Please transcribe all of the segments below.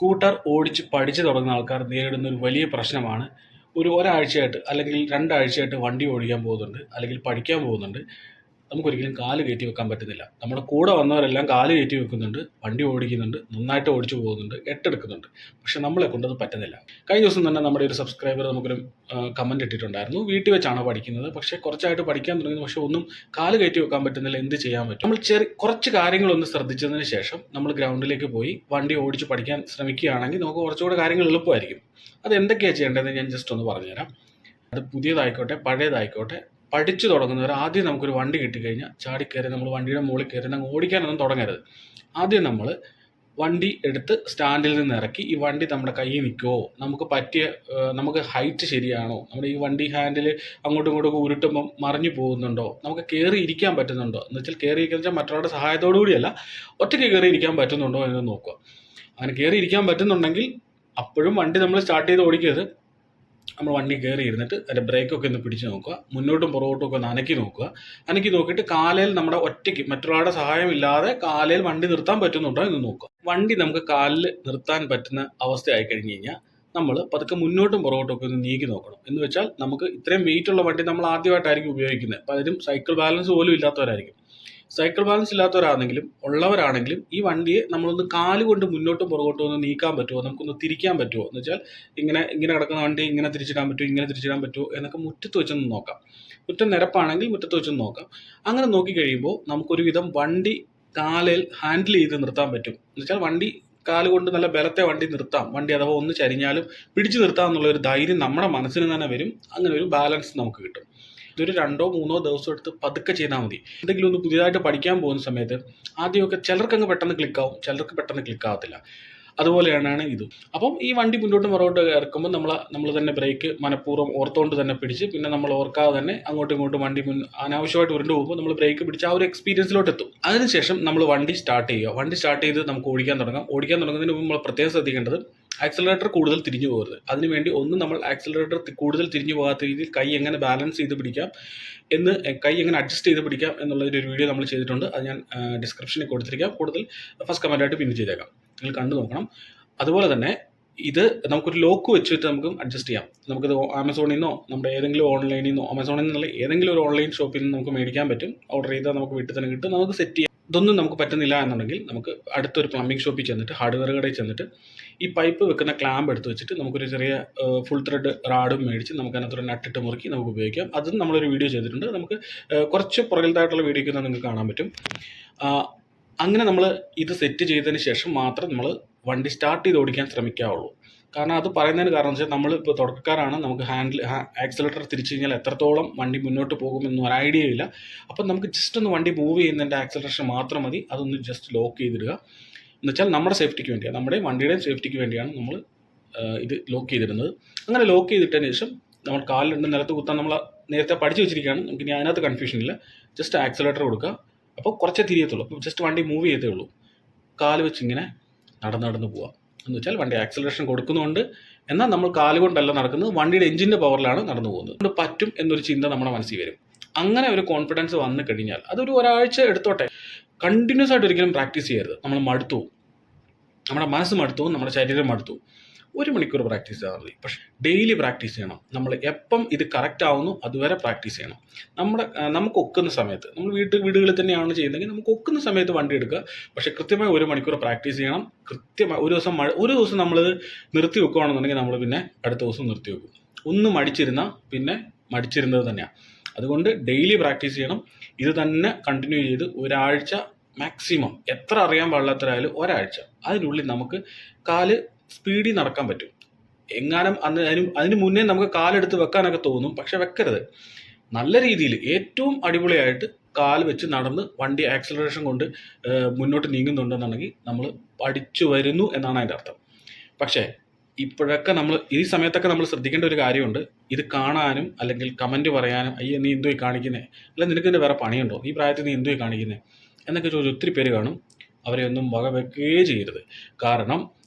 Scooter ഓടിച്ച് പഠിച്ചു തുടങ്ങുന്ന ആൾക്കാർ നേരിടുന്ന ഒരു വലിയ പ്രശ്നമാണ്. ഒരു ഒരാഴ്ചയായിട്ട് അല്ലെങ്കിൽ രണ്ടാഴ്ചയായിട്ട് വണ്ടി ഓടിക്കാൻ പോകുന്നുണ്ട് അല്ലെങ്കിൽ പഠിക്കാൻ പോകുന്നുണ്ട്. നമുക്കൊരിക്കലും കാൽ കയറ്റി വെക്കാൻ പറ്റുന്നില്ല. നമ്മുടെ കൂടെ വന്നവരെല്ലാം കാൽ കയറ്റി വെക്കുന്നുണ്ട് വണ്ടി ഓടിക്കുന്നുണ്ട് നന്നായിട്ട് ഓടിച്ചു പോകുന്നുണ്ട് എട്ടെടുക്കുന്നുണ്ട്. പക്ഷെ നമ്മളെ കൊണ്ടത് പറ്റുന്നില്ല. കഴിഞ്ഞ ദിവസം തന്നെ നമ്മുടെ ഒരു സബ്സ്ക്രൈബർ നമുക്കൊരു കമന്റ് ഇട്ടിട്ടുണ്ടായിരുന്നു. വീട്ടിൽ വെച്ചാണ് പഠിക്കുന്നത്. പക്ഷേ കുറച്ചായിട്ട് പഠിക്കാൻ തുടങ്ങി. പക്ഷെ ഒന്നും കാൽ കയറ്റി വെക്കാൻ പറ്റുന്നില്ല. എന്ത് ചെയ്യാൻ പറ്റും? നമ്മൾ ചെറിയ കുറച്ച് കാര്യങ്ങളൊന്ന് ശ്രദ്ധിച്ചതിന് ശേഷം നമ്മൾ ഗ്രൗണ്ടിലേക്ക് പോയി വണ്ടി ഓടിച്ച് പഠിക്കാൻ ശ്രമിക്കുകയാണെങ്കിൽ നമുക്ക് കുറച്ചുകൂടെ കാര്യങ്ങൾ എളുപ്പമായിരിക്കും. അത് എന്തൊക്കെയാണ് ചെയ്യേണ്ടതെന്ന് ഞാൻ ജസ്റ്റ് ഒന്ന് പറഞ്ഞുതരാം. അത് പുതിയതായിക്കോട്ടെ പഴയതായിക്കോട്ടെ. പഠിച്ചു തുടങ്ങുന്നവർ ആദ്യം നമുക്കൊരു വണ്ടി കിട്ടിക്കഴിഞ്ഞാൽ ചാടിക്കയറി നമ്മൾ വണ്ടിയുടെ മുകളിൽ കയറി അങ്ങ് ഓടിക്കാനൊന്നും തുടങ്ങരുത്. ആദ്യം നമ്മൾ വണ്ടി എടുത്ത് സ്റ്റാൻഡിൽ നിന്ന് ഇറക്കി ഈ വണ്ടി നമ്മുടെ കയ്യിൽ നിൽക്കുമോ നമുക്ക് പറ്റിയ നമുക്ക് ഹൈറ്റ് ശരിയാണോ? നമ്മുടെ ഈ വണ്ടി ഹാൻഡിൽ അങ്ങോട്ടും ഇങ്ങോട്ടും ഉരുട്ടുമ്പം മറിഞ്ഞു പോകുന്നുണ്ടോ? നമുക്ക് കയറി ഇരിക്കാൻ പറ്റുന്നുണ്ടോ? എന്ന് വെച്ചാൽ കയറി ഇരിക്കുന്ന വെച്ചാൽ മറ്റൊരാളുടെ സഹായത്തോടു കൂടിയല്ല ഒറ്റയ്ക്ക് കയറി ഇരിക്കാൻ പറ്റുന്നുണ്ടോ എന്ന് നോക്കുക. അങ്ങനെ കയറി ഇരിക്കാൻ പറ്റുന്നുണ്ടെങ്കിൽ അപ്പോഴും വണ്ടി നമ്മൾ സ്റ്റാർട്ട് ചെയ്ത് ഓടിക്കരുത്. നമ്മൾ വണ്ടി കയറി ഇരുന്നിട്ട് അതിന്റെ ബ്രേക്കൊക്കെ ഒന്ന് പിടിച്ച് നോക്കുക. മുന്നോട്ടും പുറകോട്ടും ഒക്കെ ഒന്ന് അനക്കി നോക്കുക. അനക്കി നോക്കിയിട്ട് കാലയിൽ നമ്മുടെ ഒറ്റയ്ക്ക് മറ്റൊരാളുടെ സഹായമില്ലാതെ കാലയിൽ വണ്ടി നിർത്താൻ പറ്റുന്നുണ്ടോ എന്ന് നോക്കുക. വണ്ടി നമുക്ക് കാലിൽ നിർത്താൻ പറ്റുന്ന അവസ്ഥയായി കഴിഞ്ഞ് കഴിഞ്ഞാൽ നമ്മൾ പതുക്കെ മുന്നോട്ടും പുറകോട്ടും ഒക്കെ ഒന്ന് നീക്കി നോക്കണം. എന്ന് വെച്ചാൽ നമുക്ക് ഇത്രയും വെയിറ്റ് ഉള്ള വണ്ടി നമ്മൾ ആദ്യമായിട്ടായിരിക്കും ഉപയോഗിക്കുന്നത്. പലരും സൈക്കിൾ ബാലൻസ് പോലും ഇല്ലാത്തവരായിരിക്കും. സൈക്കിൾ ബാലൻസ് ഇല്ലാത്തവരാണെങ്കിലും ഉള്ളവരാണെങ്കിലും ഈ വണ്ടിയെ നമ്മളൊന്ന് കാൽ കൊണ്ട് മുന്നോട്ടും പുറകോട്ടും ഒന്ന് നീക്കാൻ പറ്റുമോ? നമുക്കൊന്ന് തിരിക്കാൻ പറ്റുമോ? എന്ന് വെച്ചാൽ ഇങ്ങനെ ഇങ്ങനെ കിടക്കുന്ന വണ്ടി ഇങ്ങനെ തിരിച്ചിടാൻ പറ്റുമോ? ഇങ്ങനെ തിരിച്ചിടാൻ പറ്റുമോ? എന്നൊക്കെ മുറ്റത്ത് വെച്ചൊന്ന് നോക്കാം. മുറ്റം നിരപ്പാണെങ്കിൽ മുറ്റത്ത് വെച്ചൊന്ന് നോക്കാം. അങ്ങനെ നോക്കി കഴിയുമ്പോൾ നമുക്കൊരുവിധം വണ്ടി കാലിൽ ഹാൻഡിൽ ചെയ്ത് നിർത്താൻ പറ്റും. എന്ന് വെച്ചാൽ വണ്ടി കാൽ കൊണ്ട് നല്ല ബലത്തെ വണ്ടി നിർത്താം. വണ്ടി അഥവാ ഒന്ന് ചരിഞ്ഞാലും പിടിച്ചു നിർത്താം എന്നുള്ള ഒരു ധൈര്യം നമ്മുടെ മനസ്സിന് തന്നെ വരും. അങ്ങനെ ഒരു ബാലൻസ് നമുക്ക് കിട്ടും. ഇതൊരു രണ്ടോ മൂന്നോ ദിവസം എടുത്ത് പതുക്കെ ചെയ്താൽ മതി. എന്തെങ്കിലും ഒന്ന് പുതിയതായിട്ട് പഠിക്കാൻ പോകുന്ന സമയത്ത് ആദ്യമൊക്കെ ചിലർക്ക് അങ്ങ് പെട്ടെന്ന് ക്ലിക്കാവും ചിലർക്ക് പെട്ടെന്ന് ക്ലിക്കാവത്തില്ല അതുപോലെയാണ് ഇത്. അപ്പം ഈ വണ്ടി മുന്നോട്ട് മറോട്ട് ഇറക്കുമ്പോൾ നമ്മൾ നമ്മൾ തന്നെ ബ്രേക്ക് മനഃപൂർവം ഓർത്തുകൊണ്ട് തന്നെ പിടിച്ച് പിന്നെ നമ്മൾ ഓർക്കാതെ തന്നെ അങ്ങോട്ടും ഇങ്ങോട്ടും വണ്ടി മുൻ അനാവശ്യമായിട്ട് ഉരുണ്ട് പോകുമ്പോൾ നമ്മൾ ബ്രേക്ക് പിടിച്ച് ആ ഒരു എക്സ്പീരിയൻസിലോട്ട് എത്തും. അതിനുശേഷം നമ്മൾ വണ്ടി സ്റ്റാർട്ട് ചെയ്യുക. വണ്ടി സ്റ്റാർട്ട് ചെയ്ത് നമുക്ക് ഓടിക്കാൻ തുടങ്ങാം. ഓടിക്കാൻ തുടങ്ങുന്നതിന് മുമ്പ് നമ്മൾ പ്രത്യേകം ശ്രദ്ധിക്കേണ്ടത് ആക്സിലറേറ്റർ കൂടുതൽ തിരിഞ്ഞു പോകരുത്. അതിനുവേണ്ടി ഒന്ന് നമ്മൾ ആക്സിലറേറ്റർ കൂടുതൽ തിരിഞ്ഞു പോകാത്ത രീതിയിൽ കൈ എങ്ങനെ ബാലൻസ് ചെയ്ത് പിടിക്കാം എന്ന് കൈ എങ്ങനെ അഡ്ജസ്റ്റ് ചെയ്ത് പിടിക്കാം എന്നുള്ളൊരു വീഡിയോ നമ്മൾ ചെയ്തിട്ടുണ്ട്. അത് ഞാൻ ഡിസ്ക്രിപ്ഷനിൽ കൊടുത്തിരിക്കാം. കൂടുതൽ ഫസ്റ്റ് കമന്റായിട്ട് പിൻ ചെയ്തേക്കാം. നിങ്ങൾ കണ്ടു നോക്കണം. അതുപോലെ തന്നെ ഇത് നമുക്കൊരു ലോക്ക് വെച്ചിട്ട് നമുക്ക് അഡ്ജസ്റ്റ് ചെയ്യാം. നമുക്കിത് ആമസോണിൽ നിന്നോ നമ്മുടെ ഏതെങ്കിലും ഓൺലൈനിൽ നിന്നോ ആമസോണിൽ നിന്നുള്ള ഏതെങ്കിലും ഒരു ഓൺലൈൻ ഷോപ്പിൽ നിന്ന് നമുക്ക് മേടിക്കാൻ പറ്റും. ഓർഡർ ചെയ്താൽ നമുക്ക് വീട്ടിൽ തന്നെ കിട്ടും. നമുക്ക് സെറ്റ് ചെയ്യാം. ഇതൊന്നും നമുക്ക് പറ്റുന്നില്ല എന്നുണ്ടെങ്കിൽ നമുക്ക് അടുത്തൊരു പ്ലംബിംഗ് ഷോപ്പിൽ ചെന്നിട്ട് ഹാർഡ്വെയർ കടയിൽ ചെന്നിട്ട് ഈ പൈപ്പ് വെക്കുന്ന ക്ലാമ്പ് എടുത്ത് വെച്ചിട്ട് നമുക്കൊരു ചെറിയ ഫുൾ ത്രെഡ് റാഡും മേടിച്ച് നമുക്ക് അതിനകത്തൊരു നട്ടിട്ട് മുറുക്കി നമുക്ക് ഉപയോഗിക്കാം. അതും നമ്മളൊരു വീഡിയോ ചെയ്തിട്ടുണ്ട്. നമുക്ക് കുറച്ച് പുറകിലത്തായിട്ടുള്ള വീഡിയോയ്ക്ക് നിങ്ങൾക്ക് കാണാൻ പറ്റും. അങ്ങനെ നമ്മൾ ഇത് സെറ്റ് ചെയ്തതിന് ശേഷം മാത്രം നമ്മൾ വണ്ടി സ്റ്റാർട്ട് ചെയ്ത് ഓടിക്കാൻ ശ്രമിക്കാവുള്ളൂ. കാരണം അത് പറയുന്നതിന് കാരണം വെച്ചാൽ നമ്മൾ ഇപ്പോൾ തുടക്കക്കാരാണ്. നമുക്ക് ഹാൻഡിൽ ആക്സിലേറ്റർ തിരിച്ചു കഴിഞ്ഞാൽ എത്രത്തോളം വണ്ടി മുന്നോട്ട് പോകുമെന്നും ഒരു ഐഡിയ ഇല്ല. അപ്പം നമുക്ക് ജസ്റ്റ് ഒന്ന് വണ്ടി മൂവ് ചെയ്യുന്നതിന്റെ ആക്സിലറേഷൻ മാത്രം മതി. അതൊന്ന് ജസ്റ്റ് ലോക്ക് ചെയ്തിടുക. എന്നുവെച്ചാൽ നമ്മുടെ സേഫ്റ്റിക്ക് വേണ്ടിയാണ്. നമ്മുടെ വണ്ടിയുടെയും സേഫ്റ്റിക്ക് വേണ്ടിയാണ് നമ്മൾ ഇത് ലോക്ക് ചെയ്തിരുന്നത് അങ്ങനെ ലോക്ക് ചെയ്തിട്ടതിന് ശേഷം നമ്മൾ കാലിലുണ്ട് നിലത്ത് കുത്താൻ നമ്മൾ നേരത്തെ പഠിച്ചു വെച്ചിരിക്കുകയാണ്. നമുക്ക് ഇനി അതിനകത്ത് കൺഫ്യൂഷൻ ഇല്ല. ജസ്റ്റ് ആക്സിലേറ്റർ കൊടുക്കുക. അപ്പോൾ കുറച്ചേ തിരിയത്തുള്ളൂ. അപ്പോൾ ജസ്റ്റ് വണ്ടി മൂവ് ചെയ്തേ ഉള്ളൂ. കാൽ വെച്ച് ഇങ്ങനെ നടന്ന് നടന്ന് പോവുക എന്ന് വെച്ചാൽ വണ്ടി ആക്സലറേഷൻ കൊടുക്കുന്നുണ്ട്. എന്നാൽ നമ്മൾ കാൽ കൊണ്ടല്ല നടക്കുന്നത് വണ്ടിയുടെ എഞ്ചിന്റെ പവറിലാണ് നടന്നു പോകുന്നത്. അതുകൊണ്ട് പറ്റും എന്നൊരു ചിന്ത നമ്മുടെ മനസ്സിൽ വരും. അങ്ങനെ ഒരു കോൺഫിഡൻസ് വന്നു കഴിഞ്ഞാൽ അതൊരു ഒരാഴ്ച എടുത്തോട്ടെ. കണ്ടിന്യൂസ് ആയിട്ട് ഒരിക്കലും പ്രാക്ടീസ് ചെയ്യരുത്. നമ്മൾ മടുത്തു നമ്മുടെ മനസ്സ് മടുത്തു നമ്മുടെ ശരീരം മടുത്തു. ഒരു മണിക്കൂർ പ്രാക്ടീസ് ചെയ്താൽ മതി പക്ഷേ ഡെയിലി പ്രാക്ടീസ് ചെയ്യണം. നമ്മൾ എപ്പം ഇത് കറക്റ്റ് ആവുന്നു അതുവരെ പ്രാക്ടീസ് ചെയ്യണം. നമ്മുടെ നമുക്ക് ഒക്കുന്ന സമയത്ത് നമ്മൾ വീട്ടിൽ വീടുകളിൽ തന്നെയാണ് ചെയ്യുന്നതെങ്കിൽ നമുക്ക് ഒക്കുന്ന സമയത്ത് വണ്ടി എടുക്കുക. പക്ഷേ കൃത്യമായി ഒരു മണിക്കൂർ പ്രാക്ടീസ് ചെയ്യണം. കൃത്യമായി ഒരു ദിവസം മഴ ഒരു ദിവസം നമ്മൾ നിർത്തി വെക്കുകയാണെന്നുണ്ടെങ്കിൽ നമ്മൾ പിന്നെ അടുത്ത ദിവസം നിർത്തി വെക്കും. ഒന്ന് മടിച്ചിരുന്ന പിന്നെ മടിച്ചിരുന്നത് തന്നെയാണ് അതുകൊണ്ട് ഡെയിലി പ്രാക്ടീസ് ചെയ്യണം. ഇത് തന്നെ കണ്ടിന്യൂ ചെയ്ത് ഒരാഴ്ച മാക്സിമം എത്ര അറിയാൻ പാടില്ലാത്തരായാലും ഒരാഴ്ച. അതിനുള്ളിൽ നമുക്ക് കാൽ സ്പീഡിൽ നടക്കാൻ പറ്റും. എങ്ങാനും അന്ന് അതിന് അതിന് മുന്നേ നമുക്ക് കാലെടുത്ത് വെക്കാനൊക്കെ തോന്നും പക്ഷെ വെക്കരുത്. നല്ല രീതിയിൽ ഏറ്റവും അടിപൊളിയായിട്ട് കാൽ വെച്ച് നടന്ന് വണ്ടി ആക്സലറേഷൻ കൊണ്ട് മുന്നോട്ട് നീങ്ങുന്നുണ്ടെന്നുണ്ടെങ്കിൽ നമ്മൾ പഠിച്ചു വരുന്നു എന്നാണ് അതിന്റെ അർത്ഥം. പക്ഷേ ഇപ്പോഴൊക്കെ നമ്മൾ ഈ സമയത്തൊക്കെ നമ്മൾ ശ്രദ്ധിക്കേണ്ട ഒരു കാര്യമുണ്ട്. ഇത് കാണാനും അല്ലെങ്കിൽ കമന്റ് പറയാനും അയ്യ നീ എന്തോ കാണിക്കുന്നേ? അല്ല നിനക്ക് ഇതിന്റെ വേറെ പണിയുണ്ടോ? ഈ പ്രായത്തിൽ നീ എന്തോ കാണിക്കുന്നേ? എന്നൊക്കെ ചോദിച്ച് ഒത്തിരി പേര് കാണും. അവരെ ഒന്നും വക വെക്കുകയേ ചെയ്യരുത്. കാരണം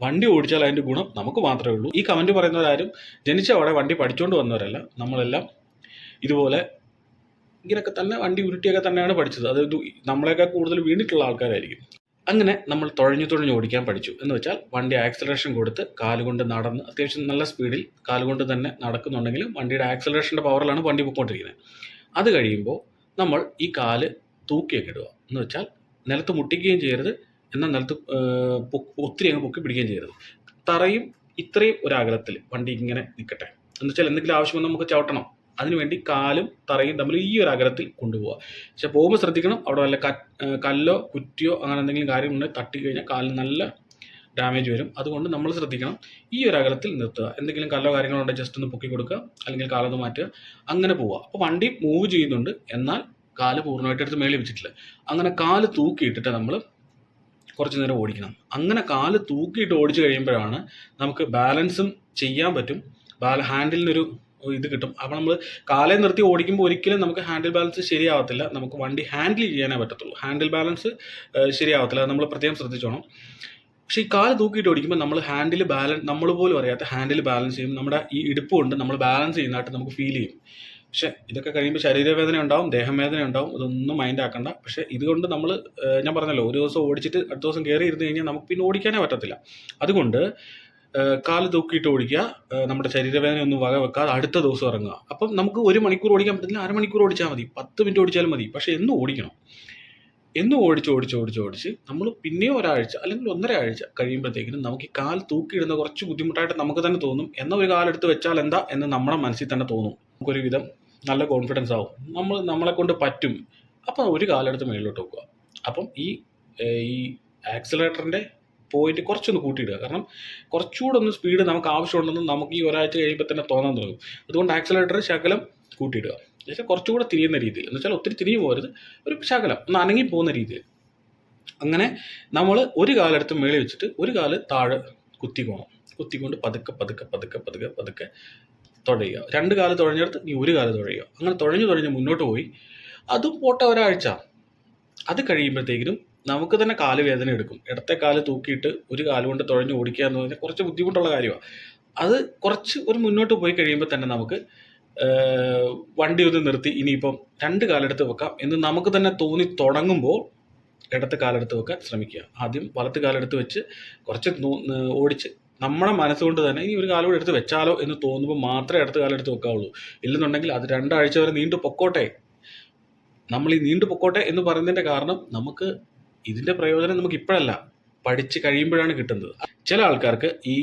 വണ്ടി ഓടിച്ചാൽ അതിന്റെ ഗുണം നമുക്ക് മാത്രമേ ഉള്ളൂ. ഈ കമന്റ് പറയുന്നവരാരും ജനിച്ച അവിടെ വണ്ടി പഠിച്ചുകൊണ്ട് വന്നവരല്ല നമ്മളെല്ലാം ഇതുപോലെ ഇങ്ങനെയൊക്കെ തന്നെ വണ്ടി ഉരുട്ടിയൊക്കെ തന്നെയാണ് പഠിച്ചത്. അതായത് നമ്മളെയൊക്കെ കൂടുതൽ വീണിട്ടുള്ള ആൾക്കാരായിരിക്കും. അങ്ങനെ നമ്മൾ തുഴഞ്ഞു തുഴഞ്ഞു ഓടിക്കാൻ പഠിച്ചു. എന്ന് വെച്ചാൽ വണ്ടി ആക്സലറേഷൻ കൊടുത്ത് കാലുകൊണ്ട് നടന്ന് അത്യാവശ്യം നല്ല സ്പീഡിൽ കാലുകൊണ്ട് തന്നെ നടക്കുന്നുണ്ടെങ്കിലും വണ്ടിയുടെ ആക്സലറേഷന്റെ പവറിലാണ് വണ്ടി പൊയ്ക്കൊണ്ടിരിക്കുന്നത് അത് കഴിയുമ്പോൾ നമ്മൾ ഈ കാൽ തൂക്കിയൊക്കെ ഇടുക. എന്ന് വെച്ചാൽ നിലത്ത് മുട്ടിക്കുകയും ചെയ്യരുത്. എന്നാൽ നിലത്ത് ഒത്തിരി അങ്ങ് പൊക്കി പിടിക്കുകയും ചെയ്യരുത് തറയും ഇത്രയും ഒരകലത്തിൽ വണ്ടി ഇങ്ങനെ നിൽക്കട്ടെ. എന്ന് വെച്ചാൽ എന്തെങ്കിലും ആവശ്യം വന്നാൽ നമുക്ക് ചവിട്ടണം. അതിനുവേണ്ടി കാലും തറയും തമ്മിൽ ഈ ഒരു അകലത്തിൽ കൊണ്ടുപോകുക പക്ഷെ പോകുമ്പോൾ ശ്രദ്ധിക്കണം അവിടെ വല്ല കല്ലോ കുറ്റിയോ അങ്ങനെ എന്തെങ്കിലും കാര്യങ്ങളുണ്ടെങ്കിൽ തട്ടി കഴിഞ്ഞാൽ കാലിന് നല്ല ഡാമേജ് വരും. അതുകൊണ്ട് നമ്മൾ ശ്രദ്ധിക്കണം ഈ ഒരു അകലത്തിൽ നിർത്തുക. എന്തെങ്കിലും കല്ലോ കാര്യങ്ങളോ ഉണ്ടെങ്കിൽ ജസ്റ്റ് ഒന്ന് പൊക്കി കൊടുക്കുക അല്ലെങ്കിൽ കാലൊന്ന് മാറ്റുക അങ്ങനെ പോവുക. അപ്പോൾ വണ്ടി മൂവ് ചെയ്യുന്നുണ്ട്. എന്നാൽ കാൽ പൂർണമായിട്ട് എടുത്ത് മേളിൽ വെച്ചിട്ടില്ല. അങ്ങനെ കാൽ തൂക്കിയിട്ടിട്ട് നമ്മൾ കുറച്ച് നേരം ഓടിക്കണം. അങ്ങനെ കാൽ തൂക്കിയിട്ട് ഓടിച്ചു കഴിയുമ്പോഴാണ് നമുക്ക് ബാലൻസും ചെയ്യാൻ പറ്റും. ബാല ഹാൻഡിലിനൊരു ഇത് കിട്ടും. അപ്പോൾ നമ്മൾ കാലെ നിർത്തി ഓടിക്കുമ്പോൾ ഒരിക്കലും നമുക്ക് ഹാൻഡിൽ ബാലൻസ് ശരിയാവത്തില്ല. നമുക്ക് വണ്ടി ഹാൻഡിൽ ചെയ്യാനേ പറ്റത്തുള്ളൂ. ഹാൻഡിൽ ബാലൻസ് ശരിയാവത്തില്ല. അത് നമ്മൾ പ്രത്യേകം ശ്രദ്ധിച്ചോണം. പക്ഷേ ഈ കാൽ തൂക്കിയിട്ട് ഓടിക്കുമ്പോൾ നമ്മൾ ഹാൻഡിൽ ബാലൻസ് നമ്മൾ പോലും അറിയാത്ത ഹാൻഡിൽ ബാലൻസ് ചെയ്യും. നമ്മുടെ ഈ ഇടുപ്പ് കൊണ്ട് നമ്മൾ ബാലൻസ് ചെയ്യുന്നതായിട്ട് നമുക്ക് ഫീൽ ചെയ്യും. പക്ഷേ ഇതൊക്കെ കഴിയുമ്പോൾ ശരീരവേദന ഉണ്ടാവും ദേഹം വേദന ഉണ്ടാവും ഇതൊന്നും മൈൻഡ് ആക്കണ്ട. പക്ഷേ ഇതുകൊണ്ട് നമ്മൾ ഞാൻ പറഞ്ഞല്ലോ ഒരു ദിവസം ഓടിച്ചിട്ട് അടുത്ത ദിവസം കയറി ഇരുന്ന് കഴിഞ്ഞാൽ നമുക്ക് പിന്നെ ഓടിക്കാനേ പറ്റത്തില്ല. അതുകൊണ്ട് കാൽ തൂക്കിയിട്ട് ഓടിക്കുക നമ്മുടെ ശരീരവേദന ഒന്നും വക വെക്കാതെ അടുത്ത ദിവസം ഇറങ്ങുക. അപ്പം നമുക്ക് ഒരു മണിക്കൂർ ഓടിക്കാൻ പറ്റില്ല അരമണിക്കൂർ ഓടിച്ചാൽ മതി പത്ത് മിനിറ്റ് ഓടിച്ചാലും മതി. പക്ഷേ എന്നും ഓടിക്കണം? എന്നും ഓടിച്ച് ഓടിച്ച് ഓടിച്ച് ഓടിച്ച് നമ്മൾ പിന്നെയും ഒരാഴ്ച അല്ലെങ്കിൽ ഒന്നര ആഴ്ച കഴിയുമ്പോഴത്തേക്കിനും നമുക്ക് ഈ കാൽ തൂക്കിയിടുന്ന കുറച്ച് ബുദ്ധിമുട്ടായിട്ട് നമുക്ക് തന്നെ തോന്നും. എന്നൊരു ഒരു കാലെടുത്ത് വെച്ചാൽ എന്താ എന്ന് നമ്മുടെ മനസ്സിൽ തന്നെ തോന്നും. നമുക്കൊരു വിധം നല്ല കോൺഫിഡൻസ് ആവും. നമ്മൾ നമ്മളെ കൊണ്ട് പറ്റും. അപ്പോൾ ഒരു കാലെടുത്ത് മേളിലോട്ട് വെക്കുക. അപ്പം ഈ ഈ ആക്സിലേറ്ററിന്റെ പോയിന്റ് കുറച്ചൊന്ന് കൂട്ടിയിടുക. കാരണം കുറച്ചുകൂടെ ഒന്ന് സ്പീഡ് നമുക്ക് ആവശ്യമുണ്ടെന്ന് നമുക്ക് ഈ ഒരാഴ്ച കഴിയുമ്പോൾ തന്നെ തോന്നാൻ തുടങ്ങും. അതുകൊണ്ട് ആക്സിലേറ്റർ ശകലം കൂട്ടിയിടുക. എന്നുവെച്ചാൽ കുറച്ചുകൂടെ തിരിയുന്ന രീതിയിൽ എന്ന് വെച്ചാൽ ഒത്തിരി തിരിഞ്ഞു പോകരുത്. ഒരു ശകലം ഒന്ന് അനങ്ങി പോകുന്ന രീതിയിൽ. അങ്ങനെ നമ്മൾ ഒരു കാലെടുത്ത് മേളിൽ വെച്ചിട്ട് ഒരു കാൽ താഴെ കുത്തിക്കോണം. കുത്തിക്കൊണ്ട് പതുക്കെ പതുക്കെ പതുക്കെ പതുക്കെ പതുക്കെ തുഴയുക രണ്ട് കാൽ തുഴഞ്ഞെടുത്ത് നീ ഒരു കാൽ തുഴയുക. അങ്ങനെ തുഴഞ്ഞു തുഴഞ്ഞ് മുന്നോട്ട് പോയി. അതും പോട്ടെ ഒരാഴ്ച. അത് കഴിയുമ്പോഴത്തേക്കിനും നമുക്ക് തന്നെ കാൽ വേദന എടുക്കും. ഇടത്തെ കാൽ തൂക്കിയിട്ട് ഒരു കാൽ കൊണ്ട് തുഴഞ്ഞ് ഓടിക്കുക എന്ന് പറഞ്ഞാൽ കുറച്ച് ബുദ്ധിമുട്ടുള്ള കാര്യമാണ്. അത് കുറച്ച് ഒരു മുന്നോട്ട് പോയി കഴിയുമ്പോൾ തന്നെ നമുക്ക് വണ്ടി ഒന്ന് നിർത്തി ഇനിയിപ്പം രണ്ട് കാലെടുത്ത് വെക്കാം എന്ന് നമുക്ക് തന്നെ തോന്നി തുടങ്ങുമ്പോൾ ഇടത്ത് കാലെടുത്ത് വെക്കാൻ ശ്രമിക്കുക. ആദ്യം വലത്ത് കാലെടുത്ത് വെച്ച് കുറച്ച് ഓടിച്ച് നമ്മുടെ മനസ്സുകൊണ്ട് തന്നെ ഇനി ഒരു കാലം കൂടെ എടുത്ത് വെച്ചാലോ എന്ന് തോന്നുമ്പോൾ മാത്രമേ അടുത്ത കാലം എടുത്ത് വെക്കാവുള്ളൂ. ഇല്ലെന്നുണ്ടെങ്കിൽ അത് രണ്ടാഴ്ച വരെ നീണ്ടു പൊക്കോട്ടെ. നമ്മൾ ഈ നീണ്ടു പൊക്കോട്ടെ എന്ന് പറയുന്നതിന്റെ കാരണം നമുക്ക് ഇതിന്റെ പ്രയോജനം നമുക്ക് ഇപ്പോഴല്ല. പഠിച്ച് കഴിയുമ്പോഴാണ് കിട്ടുന്നത്. ചില ആൾക്കാർക്ക് ഈ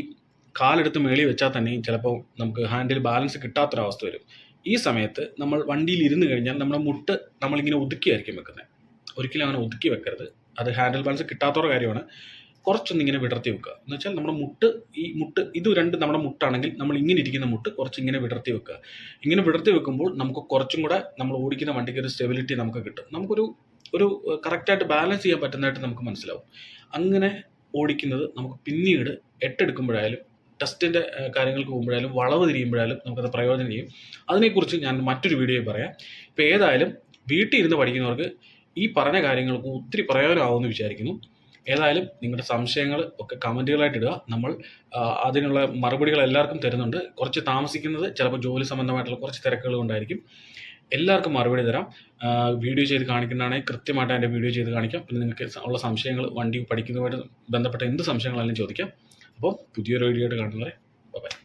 കാലെടുത്ത് മേളി വെച്ചാൽ തന്നെയും ചിലപ്പോൾ നമുക്ക് ഹാൻഡിൽ ബാലൻസ് കിട്ടാത്തൊരവസ്ഥ വരും. ഈ സമയത്ത് നമ്മൾ വണ്ടിയിൽ ഇരുന്ന് കഴിഞ്ഞാൽ നമ്മുടെ മുട്ട് നമ്മളിങ്ങനെ ഒതുക്കിയായിരിക്കും വെക്കുന്നത്. ഒരിക്കലും അങ്ങനെ ഒതുക്കി വെക്കരുത്. അത് ഹാൻഡിൽ ബാലൻസ് കിട്ടാത്തൊരു കാര്യമാണ്. കുറച്ചൊന്നിങ്ങനെ വിടർത്തി വെക്കുക. എന്ന് വെച്ചാൽ നമ്മുടെ മുട്ട് ഈ മുട്ട് ഇത് രണ്ട് നമ്മുടെ മുട്ടാണെങ്കിൽ നമ്മൾ ഇങ്ങനെ ഇരിക്കുന്ന മുട്ട് കുറച്ച് ഇങ്ങനെ വിടർത്തി വെക്കുക. ഇങ്ങനെ വിടർത്തി വെക്കുമ്പോൾ നമുക്ക് കുറച്ചും കൂടെ നമ്മൾ ഓടിക്കുന്ന വണ്ടിക്ക് ഒരു സ്റ്റെബിലിറ്റി നമുക്ക് കിട്ടും. നമുക്കൊരു ഒരു കറക്റ്റായിട്ട് ബാലൻസ് ചെയ്യാൻ പറ്റുന്നതായിട്ട് നമുക്ക് മനസ്സിലാവും. അങ്ങനെ ഓടിക്കുന്നത് നമുക്ക് പിന്നീട് എട്ടെടുക്കുമ്പോഴായാലും ടെസ്റ്റിന്റെ കാര്യങ്ങൾക്ക് പോകുമ്പോഴായാലും വളവ് തിരിയുമ്പോഴായാലും നമുക്കത് പ്രയോജനം ചെയ്യും. അതിനെക്കുറിച്ച് ഞാൻ മറ്റൊരു വീഡിയോയിൽ പറയാം. ഇപ്പോൾ ഏതായാലും വീട്ടിൽ ഇരുന്ന് പഠിക്കുന്നവർക്ക് ഈ പറഞ്ഞ കാര്യങ്ങൾക്ക് ഒത്തിരി പ്രയോജനമാകുമെന്ന് വിചാരിക്കുന്നു. ഏതായാലും നിങ്ങളുടെ സംശയങ്ങൾ ഒക്കെ കമന്റുകളായിട്ട് ഇടുക. നമ്മൾ അതിനുള്ള മറുപടികൾ എല്ലാവർക്കും തരുന്നുണ്ട്. കുറച്ച് താമസിക്കുന്നത് ചിലപ്പോൾ ജോലി സംബന്ധമായിട്ടുള്ള കുറച്ച് തിരക്കുകൾ കൊണ്ടായിരിക്കും. എല്ലാവർക്കും മറുപടി തരാം. വീഡിയോ ചെയ്ത് കാണിക്കുന്നതാണെങ്കിൽ കൃത്യമായിട്ട് അതിന്റെ വീഡിയോ ചെയ്ത് കാണിക്കാം. പിന്നെ നിങ്ങൾക്ക് ഉള്ള സംശയങ്ങൾ വണ്ടി പഠിക്കുന്നതുമായിട്ട് ബന്ധപ്പെട്ട എന്ത് സംശയങ്ങളായാലും ചോദിക്കാം. അപ്പോൾ പുതിയൊരു വീഡിയോ ആയിട്ട് കാണുന്നവരെ ബൈ